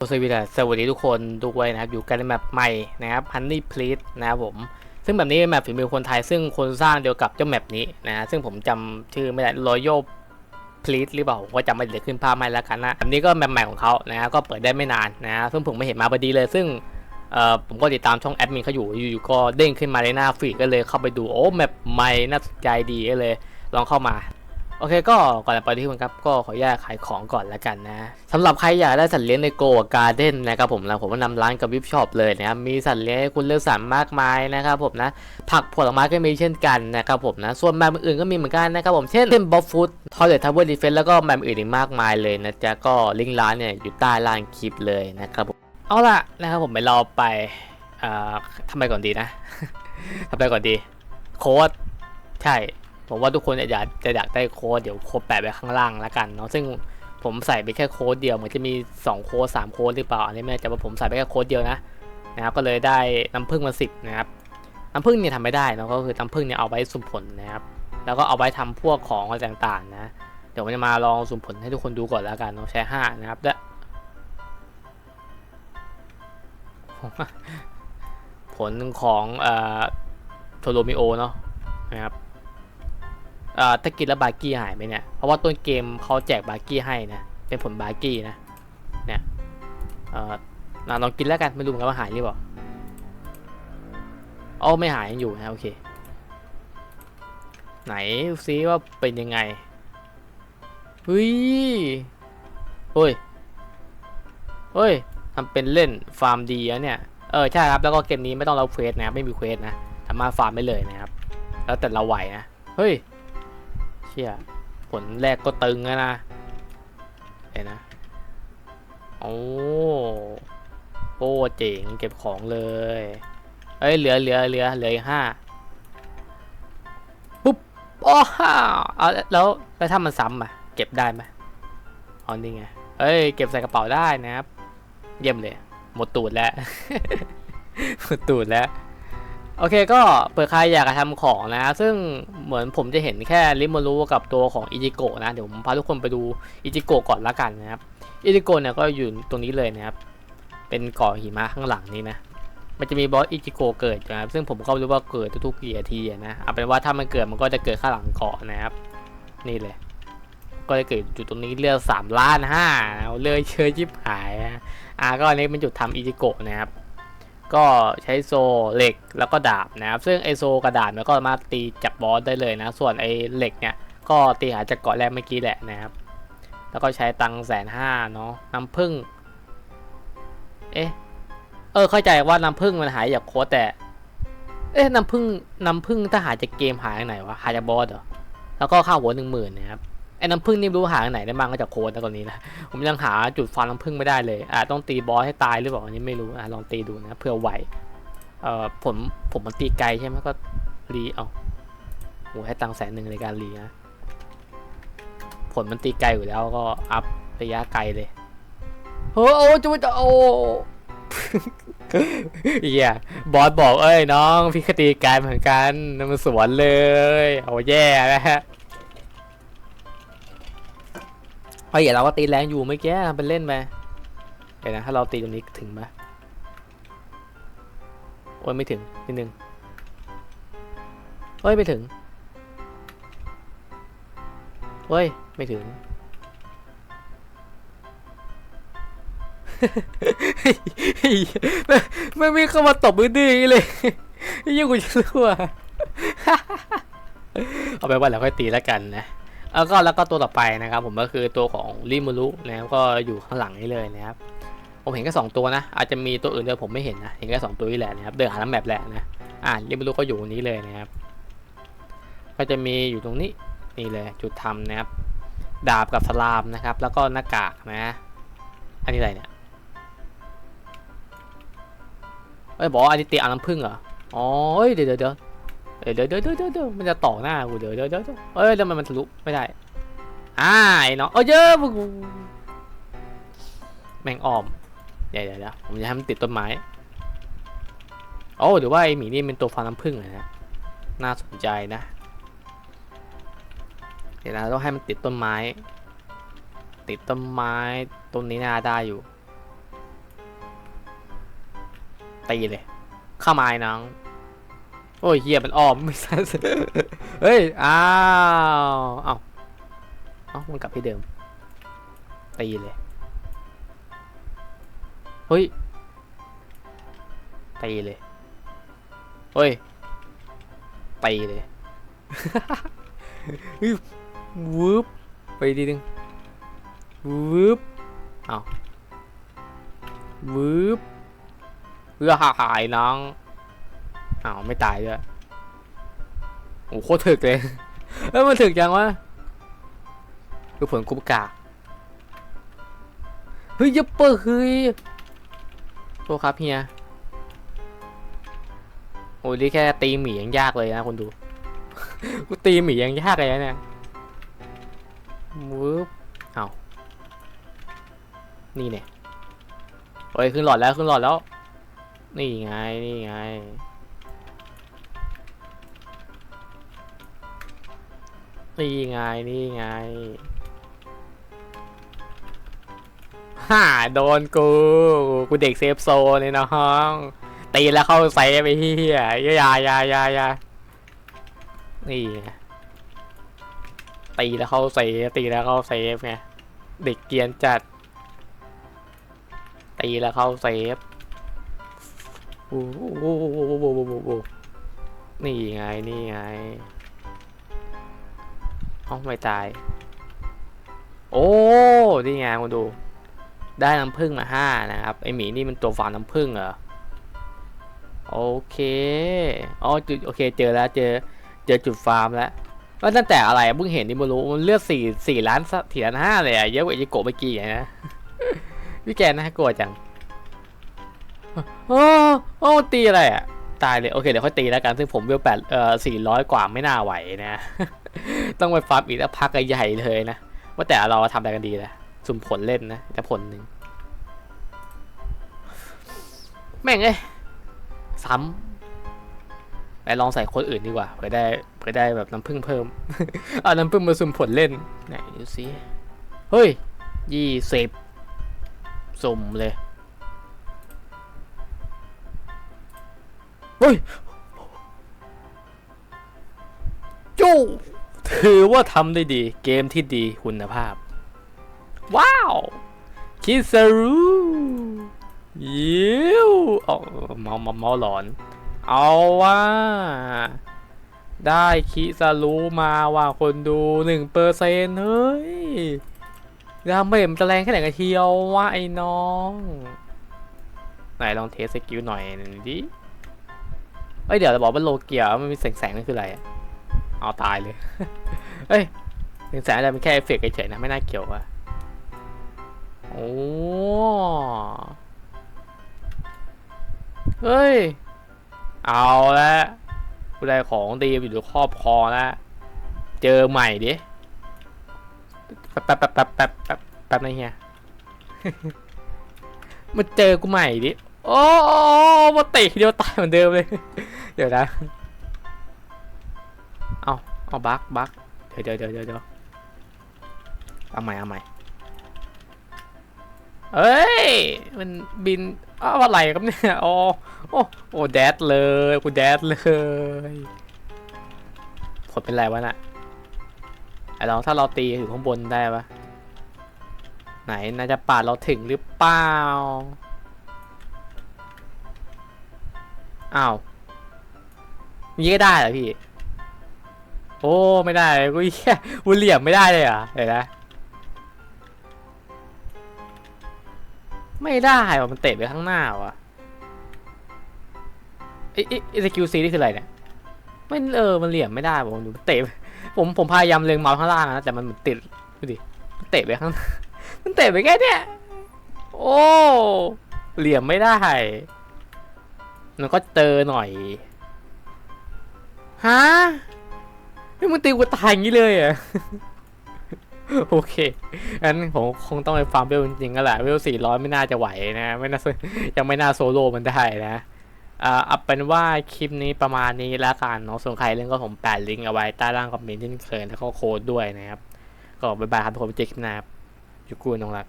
สวัสดีสวัสดีทุกคนด้วยนะครับอยู่กันในแมปใหม่นะครับ h o n e y p l e a s นะครับผม ซึ่งแบบนี้เป็นแมปฝีมือคนไทยซึ่งคนสร้างเดียวกับเจ้าแมปนี้นะซึ่งผมจำชื่อไม่ได้ Royal p l e a s หรือเปล่าผมก็จำไม่ได้ขึ้นภาพไม่แล้วกันนะแบบนี้ก็แมปใหม่ของเขานะก็เปิดได้ไม่นานนะซึ่งผมไม่เห็นมาพอดีเลย ซึ่งเอ่อผมก็ติดตามช่องแอดมินเขาอยู่อยู่ๆก็เด้งขึ้นมาในหน้าฟีดก็เลยเข้าไปดูโอ้แมปใหม่น่าสนใจดีก็เลยลองเข้ามา โอเคก็ก่อนจะไปที่มันครับก็ขออนุญาตขายของก่อนแล้วกันนะสำหรับใครอยากได้สัตว์เลี้ยงในโกการ์เด้นนะครับผมนะผมก็นำร้านกับวิปช็อปเลยนะครับมีสัตว์เลี้ยงให้คุณเลือกสรรมากมายนะครับผมนะผักผลไม้ก็มีเช่นกันนะครับผมนะส่วนแมปอื่นก็มีเหมือนกันนะครับผมเช่นเช่นบ๊อบฟูดทอยเลททาวเวอร์ดีเฟนแล้วก็แมปอื่นอีกมากมายเลยนะจ๊ะก็ลิงก์ร้านเนี่ยอยู่ใต้ล่างคลิปเลยนะครับผมเอาล่ะนะครับผมไปรอไปเอ่อทำไมก่อนดีนะทำไมก่อนดี โค้ดใช่ ผมว่าทุกคนอยากจะอยากได้โค้ดเดี๋ยวโค้ดแปะไว้ข้างล่างแล้วกันเนาะซึ่งผมใส่ไปแค่โค้ดเดียวเหมือนจะมี 2 โค้ด3โค้ดหรือเปล่าอันนี้ไม่แน่ใจว่าผมใส่ไปแค่โค้ดเดียวนะนะครับก็เลยได้น้ำผึ้งมาสิบนะครับน้ำผึ้งเนี่ยทำไม่ได้เนอะก็คือน้ำผึ้งเนี่ยเอาไว้สุ่มผลนะครับแล้วก็เอาไว้ทำพวกของอะไรต่างๆนะเดี๋ยวผมจะมาลองสุ่มผลให้ทุกคนดูก่อนแล้วกันเนาะใช้ห้านะครับและผลของเอ่อโทโรมิโอเนาะนะครับ ถ้ากินแล้วบาร์กี้หายไหมเนี่ย เพราะว่าต้นเกมเขาแจกบาร์กี้ให้นะ เป็นผลบาร์กี้นะ เนี่ยเอ่อลองกินแล้วกันไม่รู้เหมือนกันว่าหายหรือเปล่าอ๋อไม่หายยังอยู่นะโอเค ไหนซิว่าเป็นยังไงเฮ้ยเฮ้ยเฮ้ยทำเป็นเล่นฟาร์มดีอะเนี่ย เออใช่ครับแล้วก็เกมนี้ไม่ต้องรับเควสนะครับไม่มีเควสนะสามารถฟาร์มได้เลยนะครับ แล้วแต่เราไหวนะ เฮ้ย เชี่ยผลแรกก็ตึงแล้วนะเห็นนะโอ้โอ้เจ๋งเก็บของเลยเอ้ยเหลือเหลือเหลือเหลือห้าปุ๊บโอ้ฮ่าเอาแล้วแล้วถ้ามันซ้ำอะเก็บได้ไหมอ๋อนี่ไงเอ้ยเก็บใส่กระเป๋าได้นะครับ เยี่ยมเลย หมดตูดแล้ว หมดตูดแล้ว โอเคก็เปิดใครอยากจะทำของนะ ซึ่งเหมือนผมจะเห็นแค่ริมารูกับตัวของอิจิโกะนะ เดี๋ยวผมพาทุกคนไปดูอิจิโกะก่อนละกันนะครับ อิจิโกะเนี่ยก็อยู่ตรงนี้เลยนะครับ เป็นเกาะหิมะข้างหลังนี้นะ มันจะมีบอสอิจิโกะเกิดนะครับ ซึ่งผมก็รู้ว่าเกิดทุกๆกี่นาทีนะ เอาเป็นว่าถ้ามันเกิดมันก็จะเกิดข้างหลังเกาะนะครับ นี่เลย ก็จะเกิดอยู่ตรงนี้เลือดสามล้านห้าเลือดเชยชิบหายนะอ่าก็อันนี้เป็นจุดทำอิจิโกะนะครับ ก็ใช้โซเหล็กแล้วก็ดาบนะครับซึ่งไอโซกระดาษมันก็สามารถตีจากบอสได้เลยนะ ส่วนไอเหล็กเนี่ยก็ตีหาจากเกาะแรกเมื่อกี้แหละนะครับ แล้วก็ใช้ตังแสนห้าเนาะน้ำผึ้งเอ๊ะเออเข้าใจว่าน้ำผึ้งมันหายจากโค้ดแต่ เอ๊ะน้ำผึ้งน้ำผึ้งถ้าหายจากเกมหายจากไหนวะหายจากบอสเหรอแล้วก็ค่าหัวหนึ่งหมื่นนะครับ ไอ้น้ำผึ้งนี่มรู้หาไหนได้บ้างก็จากโค้ดนะตอนนี้นะ ผมยังหาจุดฟันน้ำผึ้งไม่ได้เลย อ่าต้องตีบอสให้ตายหรือเปล่าอันนี้ไม่รู้อ่าลองตีดูนะเพื่อไหวเอ่อผมผมมันตีไกลใช่ไหมก็รีเอาโหให้ตังแสนหนึ่งในการรีนะผลมันตีไกลอยู่แล้วก็อัพระยะไกลเลยโอ้โอ้จะจะโอ้เฮียบอสบอกเอ้ยน้อง พี่คตีไกลเหมือนกันนั่นมันสวนเลย เอาแย่แล้วฮะ เฮ้ยเราก็ตีแรงอยู่เมื่อกี้ทำเป็นเล่นไปเดี๋ยวนะถ้าเราตีตรงนี้ถึงไหมโอ้ยไม่ถึงนิดนึงเฮ้ยไม่ถึงเฮ้ยไม่ถึงไม่ไม่ไม่เข้ามาตบมือดื้อเลยยิ่งกูจะรู้อะเอาไปว่าเราค่อยตีแล้วกันนะ แล้วก็แล้วก็ตัวต่อไปนะครับผมก็คือตัวของริมูรุนะครับก็อยู่ข้างหลังนี้เลยนะครับผมเห็นแค่สองตัวนะ อาจจะมีตัวอื่นเดียวผมไม่เห็นนะเห็นแค่สองตัวนี่แหละนะครับเดินหาทั้งแมปแหละนะอ่าริมูรุก็อยู่นี้เลยนะครับ ก็จะมีอยู่ตรงนี้นี่เลยจุดทำนะครับดาบกับสลามนะครับ แล้วก็หน้ากากนะอันนี้อะไรเนี่ยเอ้ยบอกอันนี้เตีเอาน้ำผึ้งเหรออ๋อเฮ้ยเดี๋ยวเดี๋ยว เดี๋ยวเดี๋ยวเดี๋ยวเดี๋ยวมันจะต่อหน้ากูเดี๋ยวเดี๋ยวเดี๋ยวเอ้ยแล้วมันมันทะลุไม่ได้อ่าไอ้น้องเอ้ยเยอะมึงแม่งอ้อมเดี๋ยวเดี๋ยวผมจะให้มันติดต้นไม้โอ้เดี๋ยวว่าไอหมีนี่เป็นตัวฟันน้ำผึ้งเลยนะน่าสนใจนะ เดี๋ยวนะต้องให้มันติดต้นไม้ ติดต้นไม้ต้นนี้น่าได้อยู่ตีเลยเข้ามาไอ้น้อง โอ้ยเฮียมันอ้อมไม่ใช่เฮ้ย อ้าว เอ้าเอ้ามันกลับที่เดิม ตีเลย เฮ้ย ตีเลย เฮ้ย ตีเลยเฮ้ยวืบไปทีนึงวืบเอาวืบเพื่อหายน้อง อ้าวไม่ตายด้วยโอ้โหโคตรถึกเลยเอ้ยมันถึกจังวะคือผลกุบกาเฮ้ยอย่าเปิดเฮ้ยโทษครับเฮียโอ้ยนี่แค่ตีหมียังยากเลยนะคนดู กูตีหมียังยากเลยนะเนี่ยวืบเอานี่เนี่ยโอ้ยขึ้นหลอดแล้วขึ้นหลอดแล้ว นี่ไง นี่ไง นี่ไง นี่ไงฮ่าโดนกู กูเด็กเซฟโซนเลยน้อง ตีแล้วเข้าเซฟไปเฮียยายายายานี่ตีแล้วเข้าเซฟตีแล้วเข้าเซฟไง เด็กเกียนจัด ตีแล้วเข้าเซฟโอ้โหโอ้โหโอ้โหโอ้โหโอ้โหโอ้โหนี่ไง นี่ไง เอ้าไม่ตาย โอ้นี่ไงคุณดู ได้น้ำผึ้งมาห้านะครับ ไอหมีนี่มันตัวฟาร์น้ำผึ้งเหรอ โอเค อ๋อจุดโอเคเจอแล้วเจอเจอจุดฟาร์มแล้วว่าตั้งแต่อะไรเพิ่งเห็นนี่ไม่รู้มันเลือดสี่สี่ล้านสี่ล้านห้าเลยอะเยอะกว่าไอจิโกะเมื่อกี้อีกนะพี่แกน่ากลัวจังโอ้โอ้ตีอะไรอะตายเลยโอเคเดี๋ยวค่อยตีแล้วกันซึ่งผมเวลแปดเอ่อสี่ร้อยกว่าไม่น่าไหวนะ ต้องไปฟาร์มอีกแล้วพักใหญ่เลยนะ ว่าแต่เราทำอะไรกันดีนะสุ่มผลเล่นนะแต่ผลหนึ่งแม่งเอ้ยซ้ำไปลองใส่คนอื่นดีกว่าเพื่อได้เพื่อได้แบบน้ำผึ้งเพิ่ม เอาน้ำผึ้งมาสุ่มผลเล่น ไหนดูสิเฮ้ยยี่สิบสุ่มเลยเฮ้ยจู้ ถือว่าทำได้ดีเกมที่ดีคุณภาพ ว้าวคิสารุยิวเอาเมาเมาเมาหลอน เอาว่า ได้คิซารุมาว่าคนดูหนึ่งเปอร์เซ็นเฮ้ยดาเมจมันจะแรงแค่ไหนกันเทียววะไอ้น้อง ไหนลองเทสสกิลหน่อยดิเอ้ยเดี๋ยวเราบอกว่าโลเกียมันมีแสงแสงนั่นคืออะไรอะ เอาตายเลย เอ้ยแสงแสงอะไรมันแค่เอฟเฟกต์เฉยๆนะไม่น่าเกี่ยวอะโอ้เฮ้ย เอาละผู้ใดของดีอยู่ในครอบครองแล้วเจอใหม่ดิแป๊บแป๊บแป๊บแป๊บแป๊บแป๊บแป๊บนะเฮียมาเจอกูใหม่ดิ โอ้มาเตะเดียวตายเหมือนเดิมเลย เดี๋ยวนะ อาเอาบักบักเดี๋ยวเดี๋ยวเดี๋ยวเดี๋ยวเอาใหม่เอาใหม่เอ้ย มันบินอ้าวอะไรครับเนี่ยโอ้โอ้โอ้แดดเลยกูแดดเลยผลเป็นไรวะน่ะไอ้ลองถ้าเราตีถึงข้างบนได้ปะไหนน่าจะปาดเราถึงหรือเปล่าอ้าวยี่ได้เหรอพี่ โอ้ไม่ได้กูแค่กูเหลี่ยมไม่ได้เลยเหรอะเดี๋ยวนะไม่ได้ว่ะมันเตะไปข้างหน้าว่ะไอ้ไอ้ไอสกิลซีนี่คืออะไรเนี่ยไม่เออมันเหลี่ยมไม่ได้ผมดูมันเตะผมผมพยายามเล็งเมาส์ข้างล่างนะแต่มันเหมือนติดดูดิมันเตะไปข้างมันเตะไปแค่เนี้ยโอ้เหลี่ยมไม่ได้มันก็เจอหน่อยฮะ ไม่มึงตีกูตายอย่างนี้เลยอะ โอเคงั้นผมคงต้องไปฟาร์มเวลจริงๆก็แหละเวลสี่ร้อยไม่น่าจะไหวนะ ไม่น่ายังไม่น่าโซโล่มันได้นะอ่าเอาเป็นว่าคลิปนี้ประมาณนี้แล้วกันเนาะส่วนใครเล่นก็ผมแปะลิงก์เอาไว้ใต้ล่างคอมเมนต์ที่เคยแล้วก็โค้ดด้วยนะครับ ก็บ๊ายบายครับทุกคนไปเจอคลิปหน้าครับยูกูน้องรัก